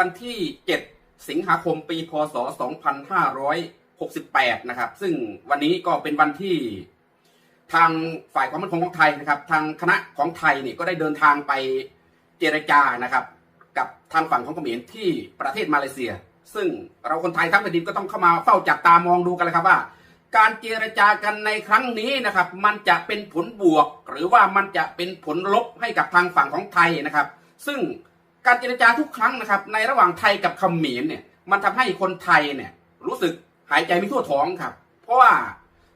วันที่ 7 สิงหาคมปีพศ 2568 นะครับ ซึ่งวันนี้ก็เป็นวันที่ทางฝ่ายความมั่นคงของไทยนะครับ ทางคณะของไทยเนี่ยก็ได้เดินทางไปเจรจานะครับ กับทางฝั่งของเขมรที่ประเทศมาเลเซีย ซึ่งเราคนไทยทั้งแผ่นดินก็ต้องเข้ามาเฝ้าจับตามองดูกันเลยครับว่า การเจรจากันในครั้งนี้นะครับ มันจะเป็นผลบวก หรือว่ามันจะเป็นผลลบให้กับทางฝั่งของไทยนะครับ ซึ่ง การเจรจาทุกครั้งนะครับ ในระหว่างไทยกับเขมรเนี่ย มันทำให้คนไทยเนี่ย รู้สึกหายใจไม่ทั่วท้องครับ เพราะว่า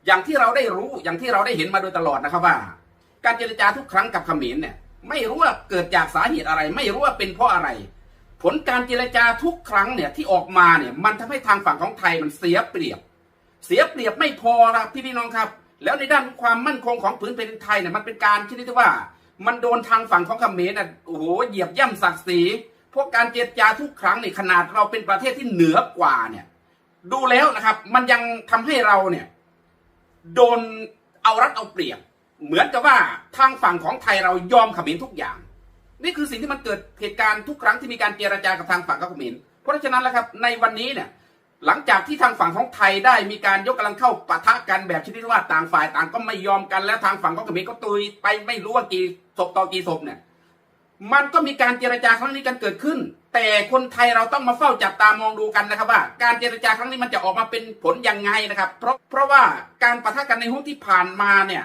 อย่างที่เราได้รู้อย่างที่เราได้เห็นมาโดยตลอดนะครับว่า การเจรจาทุกครั้งกับเขมรเนี่ย ไม่รู้ว่าเกิดจากสาเหตุอะไร ไม่รู้ว่าเป็นเพราะอะไร ผลการเจรจาทุกครั้งเนี่ยที่ออกมาเนี่ย มันทำให้ทางฝั่งของไทยมันเสียเปรียบ เสียเปรียบไม่พอครับพี่พี่น้องครับ แล้วในด้านความมั่นคงของผืนแผ่นดินไทยเนี่ยมันเป็นการชนิดที่ว่า มันโดนทางฝั่งของเขมรน่ะโอ้โหเหยียบย่ำศักดิ์ศรีพวกการเจรจาทุกครั้งเนี่ยขนาดเราเป็นประเทศที่เหนือกว่าเนี่ย ดูแล้วนะครับ มันยังทำให้เราเนี่ย โดนเอารัดเอาเปรียบ เหมือนกับว่าทางฝั่งของไทยเรายอมเขมรทุกอย่าง นี่คือสิ่งที่มันเกิดเหตุการณ์ทุกครั้งที่มีการเจรจากับทางฝั่งของเขมรเพราะฉะนั้นแล้วครับ ในวันนี้เนี่ยหลังจากที่ทางฝั่งของไทยได้มีการยกกำลังเข้าปะทะกันแบบชนิดว่าต่างฝ่ายต่างก็ไม่ยอมกันแล้วทางฝั่งของเขมรก็ตุยไปไม่รู้ว่ากี่ ศพต่อกี่ศพเนี่ย มันก็มีการเจรจาครั้งนี้กันเกิดขึ้น แต่คนไทยเราต้องมาเฝ้าจับตามองดูกันนะครับว่า การเจรจาครั้งนี้มันจะออกมาเป็นผลยังไงนะครับ เพราะเพราะว่าการปะทะกันในห้วงที่ผ่านมาเนี่ย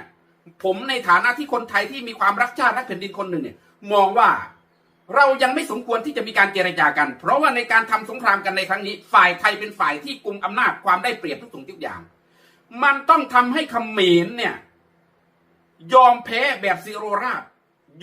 ผมในฐานะที่คนไทยที่มีความรักชาติรักแผ่นดินคนหนึ่งเนี่ย มองว่าเรายังไม่สมควรที่จะมีการเจรจากัน เพราะว่าในการทำสงครามกันในครั้งนี้ ฝ่ายไทยเป็นฝ่ายที่กุมอำนาจความได้เปรียบทุกสิ่งทุกอย่าง มันต้องทำให้เขมรเนี่ย ยอมแพ้แบบซีโรราบ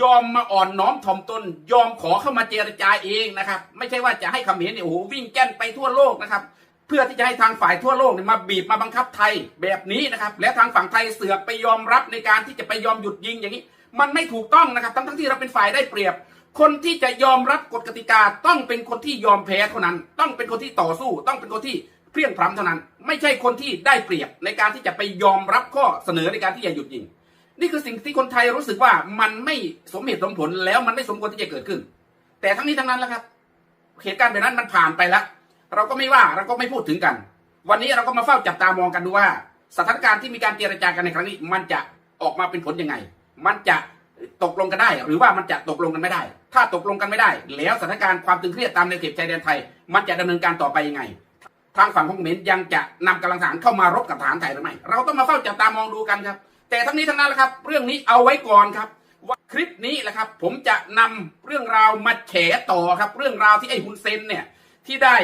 ยอมมาอ่อนน้อมถ่อมตน ยอมขอเข้ามาเจรจาเองนะครับ ไม่ใช่ว่าจะให้เขมรเนี่ยโอ้โหวิ่งแก้นไปทั่วโลกนะครับ เพื่อที่จะให้ทางฝ่ายทั่วโลกเนี่ยมาบีบมาบังคับไทยแบบนี้นะครับ และทางฝั่งไทยเสือกไปยอมรับในการที่จะไปยอมหยุดยิงอย่างนี้ มันไม่ถูกต้องนะครับ ทั้งทั้งที่เราเป็นฝ่ายได้เปรียบ คนที่จะยอมรับกฎกติกาต้องเป็นคนที่ยอมแพ้เท่านั้น ต้องเป็นคนที่ต่อสู้ ต้องเป็นคนที่เพลียงพล้ำเท่านั้น ไม่ใช่คนที่ได้เปรียบในการที่จะไปยอมรับข้อเสนอในการที่จะหยุดยิง นี่คือสิ่งที่คนไทยรู้สึกว่ามันไม่สมเหตุสมผลแล้วมันไม่สมควรที่จะเกิดขึ้น แต่ทั้งนี้ทั้งนั้นแล้วครับ เหตุการณ์แบบนั้นมันผ่านไปแล้ว เราก็ไม่ว่าเราก็ไม่พูดถึงกัน วันนี้เราก็มาเฝ้าจับตามองกันดูว่า สถานการณ์ที่มีการเจรจากันในครั้งนี้ มันจะออกมาเป็นผลยังไง มันจะตกลงกันได้ หรือว่ามันจะตกลงกันไม่ได้ ถ้าตกลงกันไม่ได้ แล้วสถานการณ์ความตึงเครียดตามแนเขตชายแดนไทย มันจะดำเนินการต่อไปยังไง ทางฝั่งของเขมรยังจะนำกำลังทหารเข้ามารบกับทหารไทยหรือไม่เราต้องมาเฝ้าจับตามองดูกันครับ แต่ทั้งนี้ทั้งนั้นแหละครับ เรื่องนี้เอาไว้ก่อนครับ ว่าคลิปนี้แหละครับ ผมจะนำเรื่องราวมาแฉต่อครับ เรื่องราวที่ไอ้ฮุนเซนเนี่ยที่ได้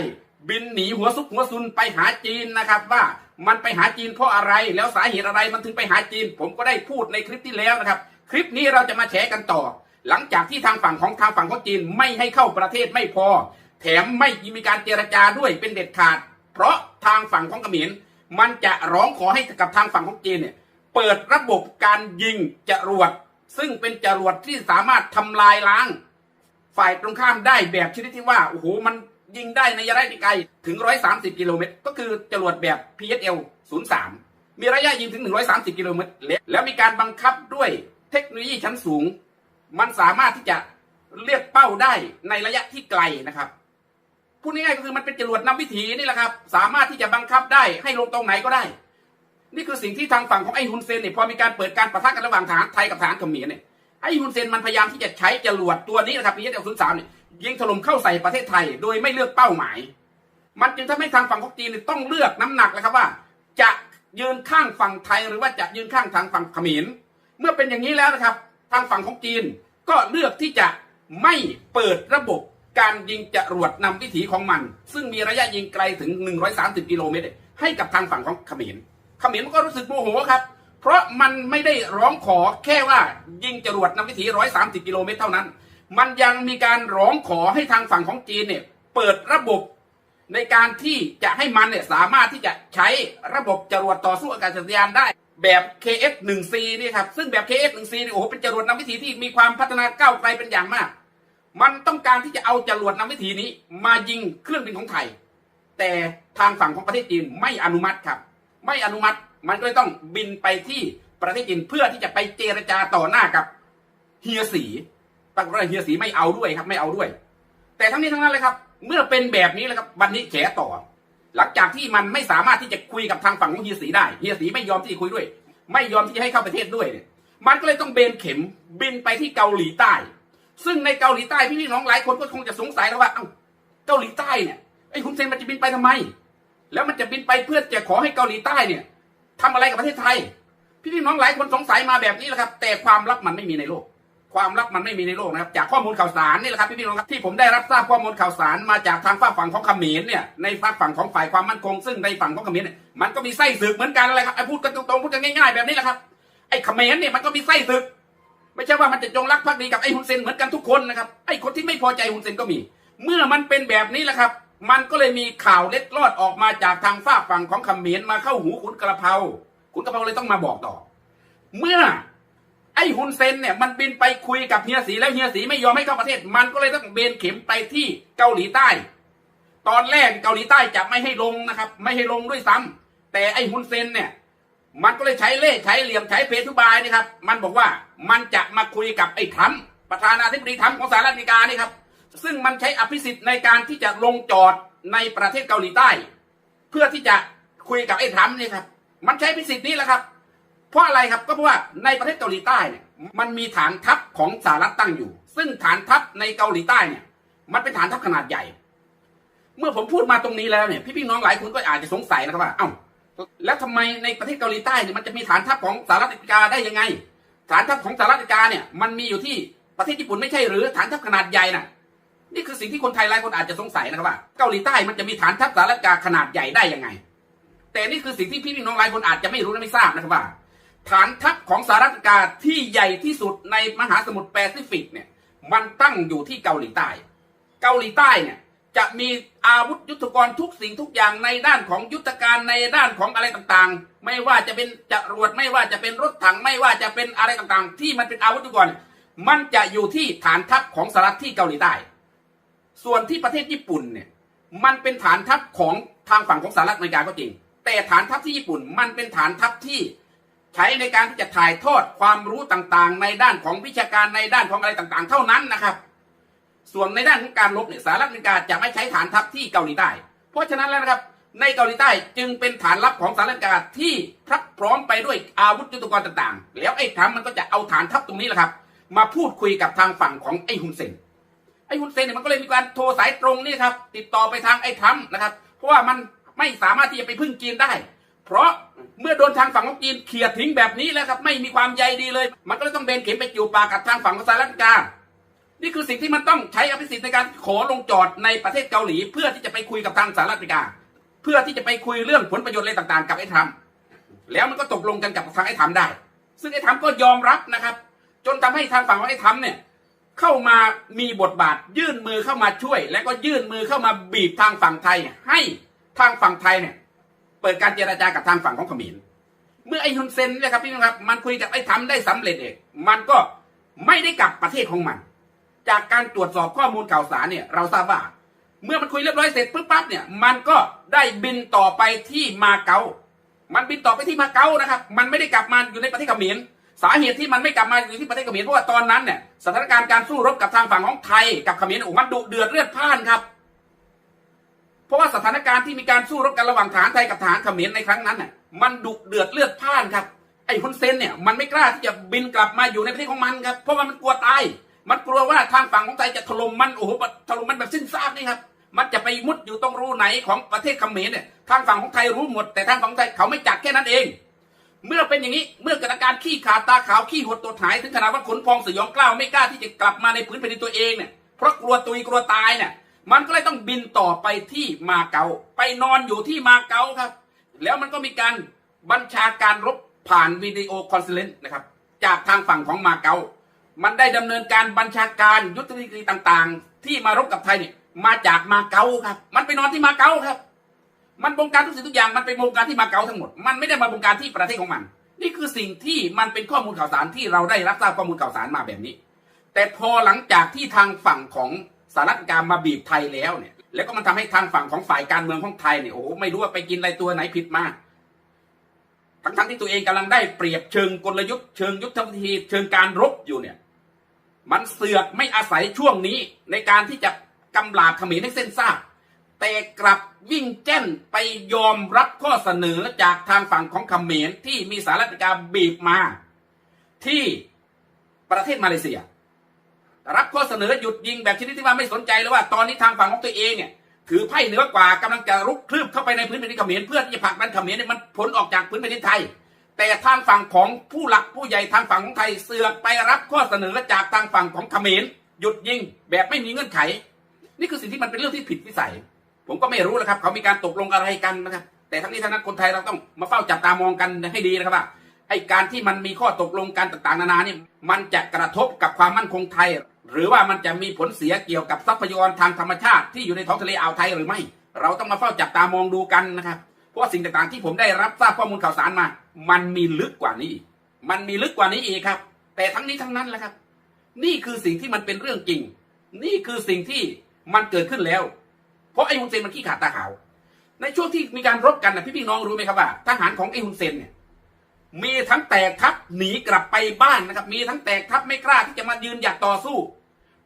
บินหนีหัวซุกหัวซุนไปหาจีนนะครับ ว่ามันไปหาจีนเพราะอะไร แล้วสาเหตุอะไรมันถึงไปหาจีน ผมก็ได้พูดในคลิปที่แล้วนะครับ คลิปนี้เราจะมาแฉกันต่อ หลังจากที่ทางฝั่งของทางฝั่งของจีนไม่ให้เข้าประเทศไม่พอ แถมไม่มีการเจรจาด้วยเป็นเด็ดขาด เพราะทางฝั่งของเขมรมันจะร้องขอให้กับทางฝั่งของจีนเนี่ย เปิดระบบการยิงจรวด ซึ่งเป็นจรวดที่สามารถทำลายล้าง ฝ่ายตรงข้ามได้แบบชนิดที่ว่า โอ้โห มันยิงได้ในระยะไกลถึง 130 กิโลเมตร ก็คือจรวดแบบ PSL 03 มีระยะยิงถึง 130 กิโลเมตร แล้วมีการบังคับด้วยเทคโนโลยีชั้นสูง มันสามารถที่จะเลือกเป้าได้ในระยะที่ไกลนะครับพูดง่ายๆก็คือมันเป็นจรวดนำวิถีนี่แหละครับ สามารถที่จะบังคับได้ให้ลงตรงไหนก็ได้ นี่คือสิ่งที่ทางฝั่งของไอ้ฮุนเซนเนี่ยพอมีการเปิดการประทะกันระหว่างทหารไทยกับทหารเขมรเนี่ยไอ้ฮุนเซนมันพยายามที่จะใช้จรวดตัวนี้นะครับพีเอสเอลศูนย์สามเนี่ยยิงถล่มเข้าใส่ประเทศไทย โดยไม่เลือกเป้าหมาย มันจึงทำให้ทางฝั่งของจีนเนี่ยต้องเลือกน้ำหนักเลยครับว่า จะยืนข้างฝั่งไทยหรือว่าจะยืนข้างทางฝั่งเขมรเมื่อเป็นอย่างนี้แล้วนะครับ ทางฝั่งของจีนก็เลือกที่จะไม่เปิดระบบการยิงจรวดนำวิถีของมัน ซึ่งมีระยะยิงไกลถึง 130 กิโลเมตรให้กับทางฝั่งของเขมร ขมรมันก็รู้สึกโมโหครับ เพราะมันไม่ได้ร้องขอแค่ว่ายิงจรวดนำวิถี 130 กิโลเมตรเท่านั้น มันยังมีการร้องขอให้ทางฝั่งของจีนเนี่ยเปิดระบบในการที่จะให้มันเนี่ยสามารถที่จะใช้ระบบจรวดต่อสู้อากาศยานได้แบบ KF-1C นี่ครับ ซึ่งแบบ KF-1C นี่โอ้โหเป็นจรวดนำวิถีที่มีความพัฒนาก้าวไกลเป็นอย่างมาก มันต้องการที่จะเอาจรวดนำวิถีนี้ มายิงเครื่องบินของไทย แต่ทางฝั่งของประเทศจีนไม่อนุมัติครับ ไม่อนุมัติ มันก็เลยต้องบินไปที่ประเทศจีนเพื่อที่จะไปเจรจาต่อหน้ากับเฮียสีปรากฏว่าเฮียสีไม่เอาด้วยครับ ไม่เอาด้วย แต่ทั้งนี้ทั้งนั้นเลยครับ เมื่อเป็นแบบนี้แล้วครับวันนี้แฉต่อ หลังจากที่มันไม่สามารถที่จะคุยกับทางฝั่งของเฮียสีได้เฮียสีไม่ยอมที่จะคุยด้วย ไม่ยอมที่จะให้เข้าประเทศด้วยเนี่ยมันก็เลยต้องเบนเข็มบินไปที่เกาหลีใต้ ซึ่งในเกาหลีใต้พี่น้องหลายคนก็คงจะสงสัยแล้วว่าเอ้าเกาหลีใต้เนี่ยไอ้ฮุนเซนมันจะบินไปทำไม แล้วมันจะบินไปเพื่อจะขอให้เกาหลีใต้เนี่ยทำอะไรกับประเทศไทย พี่น้องหลายคนสงสัยมาแบบนี้แหละครับ แต่ความลับมันไม่มีในโลก ความลับมันไม่มีในโลกนะครับ จากข้อมูลข่าวสารนี่แหละครับพี่น้องครับที่ผมได้รับทราบข้อมูลข่าวสารมาจากทางฝากฝั่งของเขมรเนี่ยในฝากฝั่งของฝ่ายความมั่นคง ซึ่งในฝั่งของเขมรเนี่ยมันก็มีไส้ศึกเหมือนกันอะไรครับไอ้พูดกันตรงๆพูดกันง่ายๆแบบนี้แหละครับไอ้เขมรเนี่ยมันก็มีไส้ศึก ไม่ใช่ว่ามันจะจงรักภักดีกับไอ้ฮุนเซนเหมือนกันทุกคนนะครับไอ้คนที่ไม่พอใจฮุนเซนก็มี เมื่อมันเป็นแบบนี้แหละครับ มันก็เลยมีข่าวเล็ดลอดออกมาจากทางฝากฝั่งของเขมรมาเข้าหูขุนกระเพราขุนกระเพราเลยต้องมาบอกต่อ เมื่อ ไอ้ฮุนเซนเนี่ยมันบินไปคุยกับเฮียสีแล้วเฮียสีไม่ยอมให้เข้าประเทศ มันก็เลยต้องเบนเข็มไปที่เกาหลีใต้ ตอนแรกเกาหลีใต้จะไม่ให้ลงนะครับ ไม่ให้ลงด้วยซ้ำแต่ไอ้ฮุนเซนเนี่ยมันก็เลยใช้เล่ห์ใช้เหลี่ยมใช้เพทุบายนะครับ มันบอกว่ามันจะมาคุยกับไอ้ทรัมประธานาธิบดีทรัมของสหรัฐอเมริกานี่ครับ ซึ่งมันใช้อภิสิทธิ์ในการที่จะลงจอดในประเทศเกาหลีใต้ เพื่อที่จะคุยกับไอ้ทรัมป์นี่ครับมันใช้อภิสิทธิ์นี้แหละครับ เพราะอะไรครับก็เพราะว่าในประเทศเกาหลีใต้เนี่ยมันมีฐานทัพของสหรัฐตั้งอยู่ ซึ่งฐานทัพในเกาหลีใต้เนี่ย มันเป็นฐานทัพขนาดใหญ่ เมื่อผมพูดมาตรงนี้แล้วเนี่ยพี่ๆน้องหลายคนก็อาจจะสงสัยนะครับว่าเอ้าแล้วทำไมในประเทศเกาหลีใต้เนี่ยมันจะมีฐานทัพของสหรัฐอเมริกาได้ยังไง ฐานทัพของสหรัฐอเมริกาเนี่ยมันมีอยู่ที่ประเทศญี่ปุ่นไม่ใช่หรือฐานทัพขนาดใหญ่น่ะ นี่คือสิ่งที่คนไทยหลายคนอาจจะสงสัยนะครับว่าเกาหลีใต้มันจะมีฐานทัพสหรัฐอเมริกาขนาดใหญ่ได้ยังไง แต่นี่คือสิ่งที่พี่ๆน้องหลายคนอาจจะไม่รู้และไม่ทราบนะครับว่า ฐานทัพของสหรัฐอเมริกาที่ใหญ่ที่สุดในมหาสมุทรแปซิฟิกเนี่ยมันตั้งอยู่ที่เกาหลีใต้ เกาหลีใต้เนี่ยจะมีอาวุธยุทโธปกรณ์ทุกสิ่งทุกอย่างในด้านของยุทธการในด้านของอะไรต่างๆ ไม่ว่าจะเป็นจรวดไม่ว่าจะเป็นรถถังไม่ว่าจะเป็นอะไรต่างๆ ที่มันเป็นอาวุธยุทโธปกรณ์มันจะอยู่ที่ฐานทัพของสหรัฐที่เกาหลีใต้ ส่วนที่ประเทศญี่ปุ่นเนี่ยมันเป็นฐานทัพของทางฝั่งของสหรัฐอเมริกาก็จริง แต่ฐานทัพที่ญี่ปุ่นมันเป็นฐานทัพที่ใช้ในการที่จะถ่ายทอดความรู้ต่างๆ ในด้านของวิชาการในด้านของอะไรต่างๆ เท่านั้นนะครับ ส่วนในด้านของการรบเนี่ยสหรัฐอเมริกาจะไม่ใช้ฐานทัพที่เกาหลีใต้ เพราะฉะนั้นแล้วนะครับในเกาหลีใต้จึงเป็นฐานลับของสหรัฐอเมริกาที่พรักพร้อมไปด้วยอาวุธยุทโธปกรณ์ต่างๆ แล้วไอ้ทรัมป์มันก็จะเอาฐานทัพตรงนี้แหละครับ มาพูดคุยกับทางฝั่งของไอ้ฮุนเซน อ้ฮุนเซนเนี่ยมันก็เลยมีการโทรสายตรงนี่ครับ ติดต่อไปทางไอ้ทรัมป์นะครับ เพราะว่ามันไม่สามารถที่จะไปพึ่งจีนได้ เพราะเมื่อโดนทางฝั่งของจีนเขี่ยทิ้งแบบนี้แล้วครับ ไม่มีความใยดีเลย มันก็เลยต้องเบนเข็มไปจู่ปากกับทางฝั่งของสหรัฐอเมริกานี่คือสิ่งที่มันต้องใช้อภิสิทธิ์ในการขอลงจอดในประเทศเกาหลี เพื่อที่จะไปคุยกับทางสหรัฐอเมริกา เพื่อที่จะไปคุยเรื่องผลประโยชน์อะไรต่างๆ กับไอ้ทรัมป์แล้วมันก็ตกลงกันกับทางไอ้ทรัมป์ได้ ซึ่งไอ้ทรัมป์ก็ยอมรับนะครับ จนทำให้ทางฝั่งของไอ้ทรัมป์เนี่ย เข้ามามีบทบาท ยื่นมือเข้ามาช่วย และก็ยื่นมือเข้ามาบีบทางฝั่งไทย ให้ทางฝั่งไทยเนี่ย เปิดการเจราจากับทางฝั่งของเขมรเมื่อไอ้ฮุนเซนเนี่ยครับพี่น้องครับมันคุยกับไอ้ทำได้สำเร็จเองมันก็ไม่ได้กลับประเทศของมัน จากการตรวจสอบข้อมูลข่าวสารเนี่ยเราทราบว่า เมื่อมันคุยเรียบร้อยเสร็จปุ๊บปั๊บเนี่ยมันก็ได้บินต่อไปที่มาเก๊ามันบินต่อไปที่มาเก๊านะครับ มันไม่ได้กลับมาอยู่ในประเทศเขมร สาเหตุที่มันไม่กลับมาอยู่ที่ประเทศเขมรเพราะว่าตอนนั้นเนี่ยสถานการณ์การสู้รบกับทางฝั่งของไทยกับเขมรโอ้มันดุเดือดเลือดพ่านครับ เพราะว่าสถานการณ์ที่มีการสู้รบกันระหว่างฐานไทยกับฐานเขมรในครั้งนั้นน่ะมันดุเดือดเลือดพ่านครับ ไอ้ฮุนเซนเนี่ยมันไม่กล้าที่จะบินกลับมาอยู่ในประเทศของมันครับ เพราะว่ามันกลัวตาย มันกลัวว่าทางฝั่งของไทยจะถล่มมันโอ้โหถล่มมันแบบสิ้นซากนี่ครับมันจะไปมุดอยู่ตรงรูไหนของประเทศเขมรเนี่ยทางฝั่งของไทยรู้หมด แต่ทางฝั่งของไทยเขาไม่จัดแค่นั้นเอง เมื่อเป็นอย่างนี้เมื่อกิดอาการขี้ขาดตาขาวขี้หดตัวหายถึงขนาดว่าขนพองสยองกล้าวไม่กล้าที่จะกลับมาในพื้นแผ่นดินตัวเองเนี่ยเพราะกลัวตุยกลัวตายเนี่ย มันก็เลยต้องบินต่อไปที่มาเกาไปนอนอยู่ที่มาเกาครับ แล้วมันก็มีการบัญชาการรบผ่านวิดีโอคอนเฟอเรนซ์นะครับ จากทางฝั่งของมาเกา มันได้ดำเนินการบัญชาการยุทธวิธีต่างๆ ที่มารบกับไทยเนี่ยมาจากมาเกาครับ มันไปนอนที่มาเกาครับ มันบงการทุกสิ่งทุกอย่างมันเป็นบงการที่มาเก๊าทั้งหมด มันไม่ได้มาบงการที่ประเทศของมัน นี่คือสิ่งที่มันเป็นข้อมูลข่าวสารที่เราได้รับทราบข้อมูลข่าวสารมาแบบนี้ แต่พอหลังจากที่ทางฝั่งของสหรัฐอเมริกามาบีบไทยแล้วเนี่ย แล้วก็มันทำให้ทางฝั่งของฝ่ายการเมืองของไทยเนี่ยโอ้โหไม่รู้ว่าไปกินอะไรตัวไหนผิดมากทั้งๆที่ตัวเองกำลังได้เปรียบเชิงกลยุทธ์เชิงยุทธวิธีเชิงการรบอยู่เนี่ย มันเสือกไม่อาศัยช่วงนี้ในการที่จะกำลาบเขมรให้เส้นซาก แต่กลับวิ่งแจ้นไปยอมรับข้อเสนอจากทางฝั่งของเขมรที่มีสหรัฐอเมริกาบีบมา ที่ประเทศมาเลเซีย รับข้อเสนอหยุดยิงแบบชนิดที่ว่าไม่สนใจเลยว่าตอนนี้ทางฝั่งของตัวเองเนี่ยถือไพ่เหนือกว่ากำลังจะรุกคลืบเข้าไปในพื้นแผ่นดินเขมรเพื่อที่จะผลักดันเขมรเนี่ยมันพ้นออกจากพื้นแผ่นดินไทย แต่ทางฝั่งของผู้หลักผู้ใหญ่ทางฝั่งของไทยเสือกไปรับข้อเสนอจากทางฝั่งของเขมรหยุดยิงแบบไม่มีเงื่อนไข นี่คือสิ่งที่มันเป็นเรื่องที่ผิดวิสัย ผมก็ไม่รู้นะครับ เขามีการตกลงอะไรกันนะครับ แต่ทั้งนี้ทั้งนั้นคนไทยเราต้องมาเฝ้าจับตามองกันให้ดีนะครับว่าไอ้การที่มันมีข้อตกลงกันต่างๆ นานาเนี่ยมันจะกระทบกับความมั่นคงไทย หรือว่ามันจะมีผลเสียเกี่ยวกับทรัพยากรทางธรรมชาติที่อยู่ในท้องทะเลอ่าวไทยหรือไม่ เราต้องมาเฝ้าจับตามองดูกันนะครับ เพราะสิ่งต่างๆที่ผมได้รับทราบข้อมูลข่าวสารมา มันมีลึกกว่านี้อีกมันมีลึกกว่านี้อีกครับ แต่ทั้งนี้ทั้งนั้นแหละครับ นี่คือสิ่งที่มันเป็นเรื่องจริง นี่คือสิ่งที่มันเกิดขึ้นแล้ว เพราะไอ้ฮุนเซนมันขี้ขาดตาขาว ในช่วงที่มีการรบกันนะพี่พี่น้องรู้ไหมครับว่าทหารของไอ้ฮุนเซนเนี่ยมีทั้งแตกทัพหนีกลับไปบ้านนะครับ มีทั้งแตกทัพไม่กล้าที่จะมายืนหยัดต่อสู้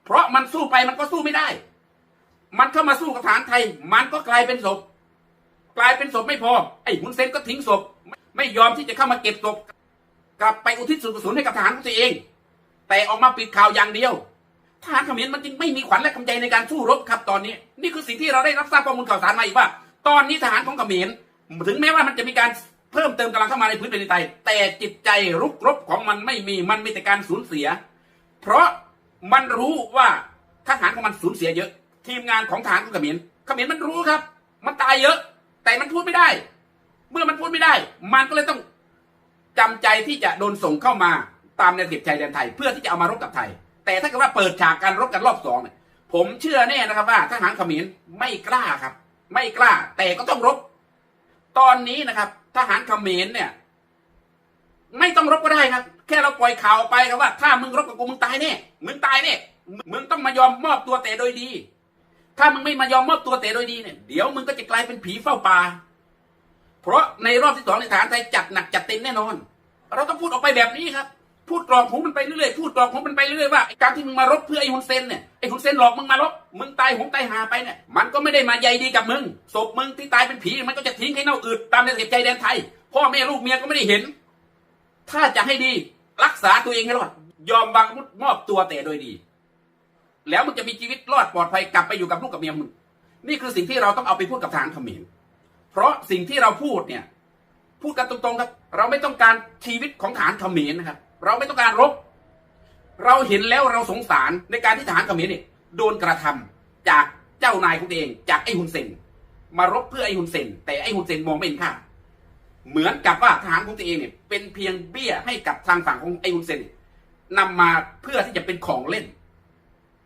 เพราะมันสู้ไปมันก็สู้ไม่ได้ มันเข้ามาสู้กับฐานไทย มันก็กลายเป็นศพ กลายเป็นศพไม่พอ ไอ้ฮุนเซนก็ทิ้งศพ ไม่ยอมที่จะเข้ามาเก็บศพกลับไปอุทิศส่วนกุศลให้กับทหารของตัวเอง แต่ออกมาปิดข่าวอย่างเดียว ทหารเขมรมันจึงไม่มีขวัญและกำลังใจในการสู้รบครับตอนนี้ นี่คือสิ่งที่เราได้รับทราบข้อมูลข่าวสารมาอีกว่า ตอนนี้ทหารของเขมรถึงแม้ว่ามันจะมีการเพิ่มเติมกำลังเข้ามาในพื้นแผ่นดินไทย แต่จิตใจรุกรบของมันไม่มีมันมีแต่การสูญเสีย เพราะมันรู้ว่าทหารของมันสูญเสียเยอะ ทีมงานของทหารของเขมรเขมรมันรู้ครับ มันตายเยอะ แต่มันพูดไม่ได้ เมื่อมันพูดไม่ได้ มันก็เลยต้องจำใจที่จะโดนส่งเข้ามาตามแนวเขตชายแดนไทย เพื่อที่จะเอามารบกับไทย แต่ถ้าเกิดว่าเปิดฉากการรบกันรอบสองเนี่ยผมเชื่อแน่นะครับว่าทหารเขมรไม่กล้าครับ ไม่กล้า แต่ก็ต้องรบ ตอนนี้นะครับ ทหารเขมรเนี่ย ไม่ต้องรบก็ได้ครับ แค่เราปล่อยข่าวไปครับว่า ถ้ามึงรบกับกูมึงตายแน่มึงตายแน่มึงต้องมายอมมอบตัวแต่โดยดี ถ้ามึงไม่มายอมมอบตัวแต่โดยดีเนี่ยเดี๋ยวมึงก็จะกลายเป็นผีเฝ้าป่าเพราะในรอบที่สองในฐานไทยจัดหนักจัดเต็มแน่นอน เราต้องพูดออกไปแบบนี้ครับ พูดกรอกหูมันไปเรื่อยๆพูดกรอกหูมันไปเรื่อยๆว่าการที่มึงมารบเพื่อไอ้ฮุนเซนเนี่ยไอ้ฮุนเซนหลอกมึงมารบมึงตายหงตายหาไปเนี่ยมันก็ไม่ได้มาใยดีกับมึงศพมึงที่ตายเป็นผีมันก็จะทิ้งให้เน่าอืดตามในเสียใจแดนไทยพ่อแม่ลูกเมียก็ไม่ได้เห็น ถ้าจะให้ดีรักษาตัวเองให้รอดยอมวางอาวุธมอบตัวแต่โดยดี แล้วมึงจะมีชีวิตรอดปลอดภัยกลับไปอยู่กับลูกกับเมียมึงนี่คือสิ่งที่เราต้องเอาไปพูดกับทารเขมรเพราะสิ่งที่เราพูดเนี่ย พูดกันตรงๆครับ เราไม่ต้องการชีวิตของทหารเขมรนะครับ เราไม่ต้องการรบ เราเห็นแล้วเราสงสารในการที่ทหารเขมรเนี่ยโดนกระทำจากเจ้านายของตัวเองจากไอ้ฮุนเซนมารบเพื่อไอ้ฮุนเซนแต่ไอ้ฮุนเซนมองไม่เห็นค่าเหมือนกับว่าทหารของตัวเองเนี่ยเป็นเพียงเบี้ยให้กับทางฝั่งของไอ้ฮุนเซนนำมาเพื่อที่จะเป็นของเล่น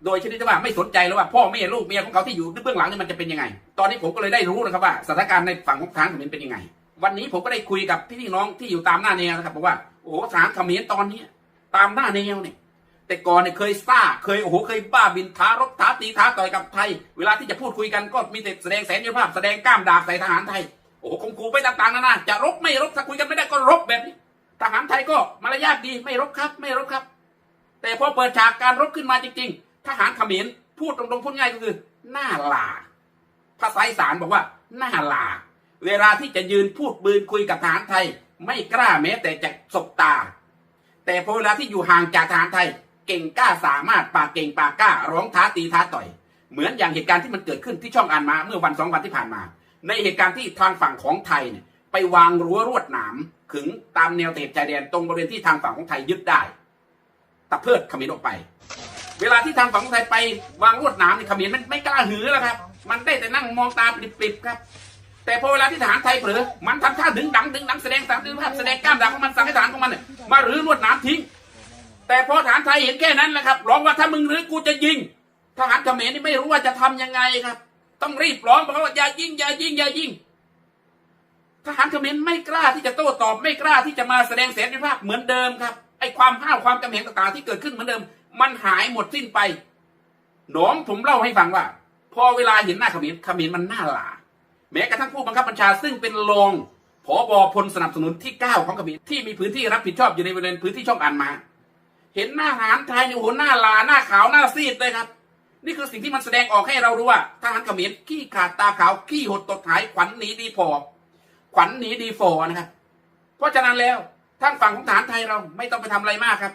โดยชนิดที่ว่าไม่สนใจแล้วว่าพ่อแม่ลูกเมียของเขาที่อยู่เบื้องหลังนี่มันจะเป็นยังไง ตอนนี้ผมก็เลยได้รู้นะครับว่าสถานการณ์ในฝั่งของทหารเขมรเป็นยังไง วันนี้ผมก็ได้คุยกับพี่น้องที่อยู่ตามหน้าแนวนะครับบอกว่า โอ้โหทหารเขมรตอนนี้ตามหน้าแนวเนี่ยแต่ก่อนเนี่ยเคยซ่าเคยโอ้โหเคยบ้าบินท้ารบท้าตีท้าต่อยกับไทย เวลาที่จะพูดคุยกันก็มีแต่แสดงแสนยภาพแสดงกล้ามดาบใส่ทหารไทยโอ้โหคงคูไปต่างๆนานาจะรบไม่รบถ้าคุยกันไม่ได้ก็รบแบบนี้ทหารไทยก็มารยาทดีไม่รบครับ ไม่รบครับ แต่พอเปิดฉากการรบขึ้นมาจริงๆทหารเขมรพูดตรงๆพูดง่ายก็คือหน้าหลาภาษาอีสานบอกว่าหน้าหลาเวลาที่จะยืนพูดบืนคุยกับทหารไทย ไม่กล้าแม้แต่จะสบตา แต่พอเวลาที่อยู่ห่างจากทหารไทย เก่งกล้าสามารถปากเก่งปากกล้า ร้องท้าตีท้าต่อย เหมือนอย่างเหตุการณ์ที่มันเกิดขึ้นที่ช่องอ่านมาเมื่อวันสองวันที่ผ่านมา ในเหตุการณ์ที่ทางฝั่งของไทยเนี่ยไปวางรั้วรวดหนามขึงตามแนวเตะชายแดนตรงบริเวณที่ทางฝั่งของไทยยึดได้ตะเพิดขมรออกไป เวลาที่ทางฝั่งของไทยไปวางรวดหนามนี่เขมรมันไม่กล้าหือแล้วครับ มันได้แต่นั่งมองตาปริบๆครับ แต่พอเวลาที่ทหารไทยเผลอมันทำท่าดึงดังดึงดังแสดงสัมพันธ์แสดงกล้ามดาบของมันสั่งให้ทหารของมันมารื้อรวดนามทิ้ง แต่พอทหารไทยเห็นแค่นั้นแหละครับร้องว่าถ้ามึงรื้อกูจะยิงทหารเขมรนี่ไม่รู้ว่าจะทำยังไงครับ ต้องรีบร้องบอกว่าอย่ายิงอย่ายิงอย่ายิงทหารเขมรไม่กล้าที่จะโต้ตอบไม่กล้าที่จะมาแสดงเสรีภาพเหมือนเดิมครับไอ้ความห้าวความกำแหงต่างๆที่เกิดขึ้นเหมือนเดิม มันหายหมดสิ้นไปหนองผมเล่าให้ฟังว่า พอเวลาเห็นหน้าเขมรเขมรมันหน้าหลา แม้กระทั่งผู้บังคับบัญชาซึ่งเป็นรองผอบอพลสนับสนุนที่เก้าของเขมรที่มีพื้นที่รับผิดชอบอยู่ในบริเวณพื้นที่ช่องอ่านมา เห็นหน้าหารไทยเนี่ยโอ้โหน้าลาหน้าขาวหน้าซีดเลยครับ นี่คือสิ่งที่มันแสดงออกให้เรารู้ว่าทหารขมรขี้ขาดตาขาวขี้หดตดหายขวัญหนีดีพอขวัญหนีดีฟอนะครับ เพราะฉะนั้นแล้วทางฝั่งของทหารไทยเราไม่ต้องไปทำอะไรมากครับ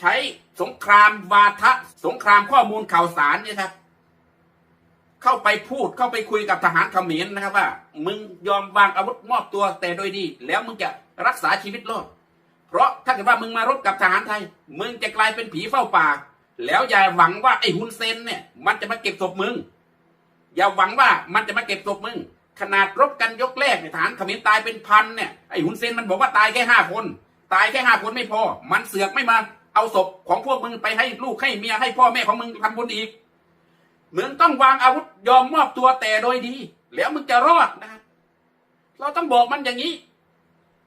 ใช้สงครามวาทะสงครามข้อมูลข่าวสารเนี่ยครับ เข้าไปพูดเข้าไปคุยกับทหารเขมรนะครับว่า มึงยอมวางอาวุธมอบตัวแต่โดยดี แล้วมึงจะรักษาชีวิตรอดเพราะถ้าเกิดว่ามึงมารบกับทหารไทย มึงจะกลายเป็นผีเฝ้าป่า แล้วอย่าหวังว่าไอ้ฮุนเซนเนี่ย มันจะมาเก็บศพมึง อย่าหวังว่ามันจะมาเก็บศพมึง ขนาดรบกันยกแรกเนี่ยทหารเขมรตายเป็นพันเนี่ยไอ้ฮุนเซนมันบอกว่าตายแค่ห้าคน ตายแค่ห้าคนไม่พอ มันเสือกไม่มาเอาศพของพวกมึงไปให้ลูกให้เมียให้พ่อแม่ของมึงทำบุญอีก มึงต้องวางอาวุธยอมมอบตัวแต่โดยดี แล้วมึงจะรอดนะครับ เราต้องบอกมันอย่างนี้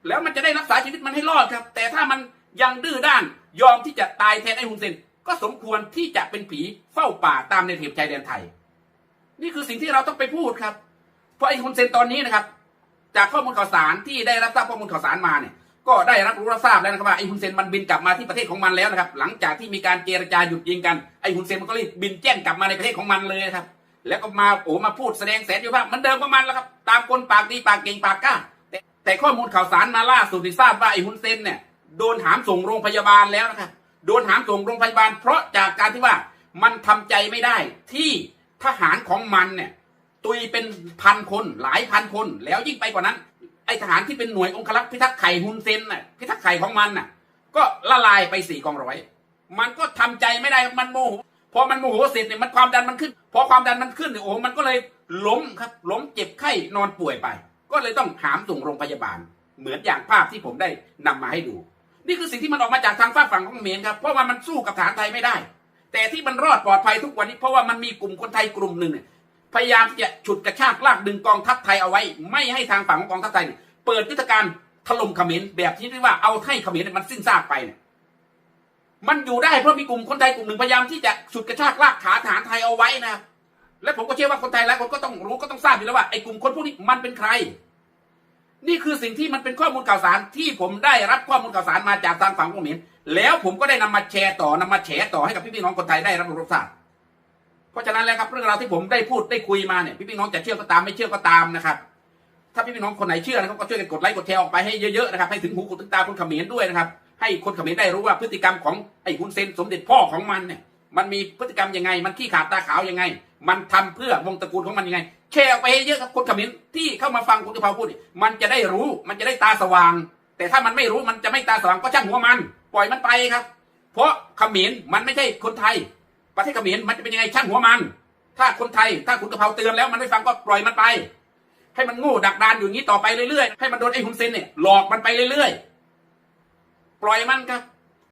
แล้วมันจะได้รักษาชีวิตมันให้รอดครับ แต่ถ้ามันยังดื้อด้านยอมที่จะตายแทนไอ้ฮุนเซนก็สมควรที่จะเป็นผีเฝ้าป่าตามในเทียบชายแดนไทย นี่คือสิ่งที่เราต้องไปพูดครับ เพราะไอ้ฮุนเซนตอนนี้นะครับ จากข้อมูลข่าวสารที่ได้รับทราบข้อมูลข่าวสารมาเนี่ย ก็ได้รับรู้รับทราบแล้วนะครับว่าไอ้ฮุนเซนมันบินกลับมาที่ประเทศของมันแล้วนะครับ หลังจากที่มีการเจรจาหยุดยิงกันไอ้ฮุนเซนมันก็รีบบินแจ้งกลับมาในประเทศของมันเลยนะครับ แล้วก็มาโอ้มาพูดแสดงแสนอยู่ภาพเหมันเดิมของมันแล้วครับตามคนปากดีปากเก่งปากกล้าแต่แต่ข้อมูลข่าวสารมาล่าสุดที่ทราบว่าไอ้ฮุนเซนเนี่ยโดนหามส่งโรงพยาบาลแล้วนะครับโดนหามส่งโรงพยาบาล เพราะจากการที่ว่ามันทำใจไม่ได้ที่ทหารของมันเนี่ยตุยเป็นพันคนหลายพันคนแล้วยิ่งไปกว่านั้น ไอทหารที่เป็นหน่วยองครักษ์พิทักษ์ไข่ฮุนเซนน่ะพิทักษ์ไข่ของมันน่ะ ก็ละลายไปสี่กองร้อย มันก็ทำใจไม่ได้มันโมโหพอมันโมโหเสร็จเนี่ยมันความดันมันขึ้นพอความดันมันขึ้นเนี่ยโอ้โหมันก็เลยล้มครับล้มเจ็บไข้นอนป่วยไป ก็เลยต้องหามส่งโรงพยาบาล เหมือนอย่างภาพที่ผมได้นำมาให้ดู นี่คือสิ่งที่มันออกมาจากทางฝ้าฝั่งของเขมรครับเพราะว่ามันสู้กับทหารไทยไม่ได้ แต่ที่มันรอดปลอดภัยทุกวันนี้เพราะว่ามันมีกลุ่มคนไทยกลุ่มหนึ่งเนี่ย พยายามที่จะฉุดกระชากลากดึงกองทัพไทยเอาไว้ ไม่ให้ทางฝั่งของกองทัพไทย เปิดยุทธการถล่มเขมรแบบที่เรียกว่าเอาให้เขมรเนี่ยมันสิ้นซากไปเนี่ยมันอยู่ได้เพราะมีกลุ่มคนไทยกลุ่มหนึ่งพยายามที่จะฉุดกระชากลากขาทหารไทยเอาไว้นะและผมก็เชื่อว่าคนไทยหลายคนก็ต้องรู้ก็ต้องทราบอยู่แล้วว่าไอ้กลุ่มคนพวกนี้มันเป็นใคร นี่คือสิ่งที่มันเป็นข้อมูลข่าวสารที่ผมได้รับข้อมูลข่าวสารมาจากทางฝั่งขงเขมรแล้วผมก็ได้นำมาแชร์ต่อนำมาแฉต่อให้กับพี่ๆน้องคนไทยได้รับรู้ทราบ ราะฉะนั้นแล้วครับเรื่องราวที่ผมได้พูดได้คุยมาเนี่ยพี่พี่น้องจะเชื่อก็ตามไม่เชื่อก็ตามนะครับถ้าพี่พี่น้องคนไหนเชื่อนะครับก็ช่วยกันกดไลค์กดแชร์ออกไปให้เยอะๆนะครับให้ถึงหูถึงตาคนเขมรด้วยนะครับให้คนเขมรได้รู้ว่าพฤติกรรมของไอ้ฮุนเซนสมเด็จพ่อของมันเนี่ยมันมีพฤติกรรมยังไง มันขี้ขาดตาขาวยังไง มันทำเพื่อวงตระกูลของมันยังไง แชร์ออกไปให้เยอะครับคนเขมรที่เข้ามาฟังคุณกะเพราพูดมันจะได้รู้มันจะได้ตาสว่าง แต่ถ้ามันไม่รู้มันจะไม่ตาสว่างก็ช่างหัวมัน ปล่อยมันไปครับ เพราะเขมรมันไม่ใช่คนไทย ประเทศเขมรมันจะเป็นยังไงช่างหัวมัน ถ้าคนไทยถ้าคุณกระเพราเตือนแล้วมันไม่ฟังก็ปล่อยมันไป ให้มันโง่ดักดานอยู่อย่างนี้ต่อไปเรื่อยๆให้มันโดนไอ้ฮุนเซนเนี่ยหลอกมันไปเรื่อยๆ ปล่อยมันครับ